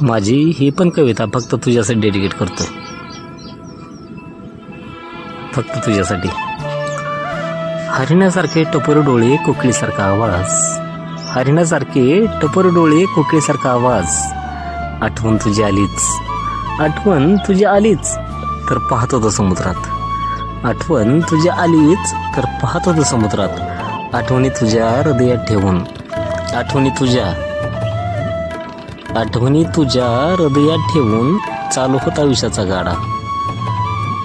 माझी ही पण कविता फक्त तुझ्यासाठी डेडिकेट करतो. फक्त तुझ्यासाठी. हरिणासारखे टपोर डोळे कोकिळीसारखा आवाज. हरिणासारखे टपोर डोळे कोकिळीसारखा आवाज. आठवण तुझी आलीच. आठवण तुझी आलीच तर पाहत होतो समुद्रात. आठवण तुझी आलीच तर पाहत होतो समुद्रात. आठवणी तुझ्या हृदयात ठेवून. आठवणी तुझ्या आठवणी तुझ्या हृदयात ठेवून चालू होता विषाचा गाडा.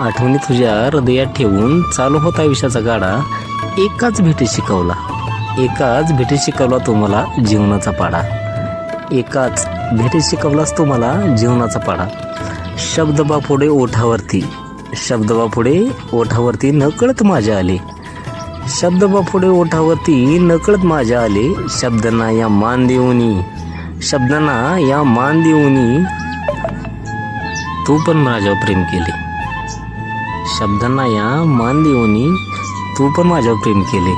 आठवणी तुझ्या हृदयात ठेवून चालू होता विषाचा गाडा. एकाच भेटी शिकवला. एकाच भेटी शिकवला तुम्हाला जीवनाचा पाडा. एकाच भेटी शिकवलास तुम्हाला जीवनाचा पाडा. शब्द बापुढे ओठावरती शब्द बापुढे ओठावरती नकळत माझ्या आले. शब्द बापुढे ओठावरती नकळत माझ्या आले. शब्दांना या मान देऊनी. शब्दांना या मान देऊनी तू पण माझ्यावर प्रेम केले. शब्दांना या मान देऊनी तू पण माझ्यावर प्रेम केले.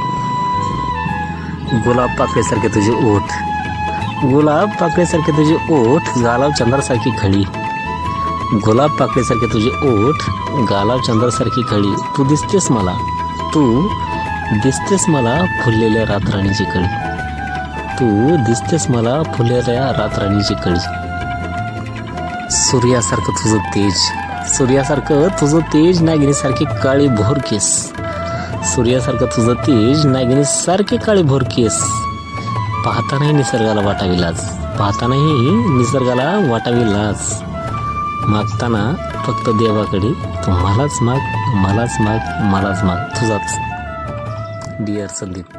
गुलाब पाकळीसारखे तुझे ओठ. गुलाब पाकळीसारखे तुझे ओठ गालाव चंद्रासारखी खळी गुलाब पाकळीसारखे तुझे ओठ गालाव चंद्रासारखी खळी तू दिसतेस मला. तू दिसतेस मला फुललेल्या रातराणीची कळी तू दिसतेस मला फुललेल्या रातराणीची कळी. सूर्यासारखं तुझं तेज. सूर्यासारखं तुझं तेज नागिनीसारखी काळी भोर केस. सूर्यासारखं तुझं तेज नागिनीसारखे काळी भोर केस. पाहतानाही निसर्गाला वाटावी लाज. पाहतानाही निसर्गाला वाटावी लाज. मागताना फक्त देवाकडे तू मलाच माग मलाच माग मलाच माग. तुझाच. डिअर संदीप.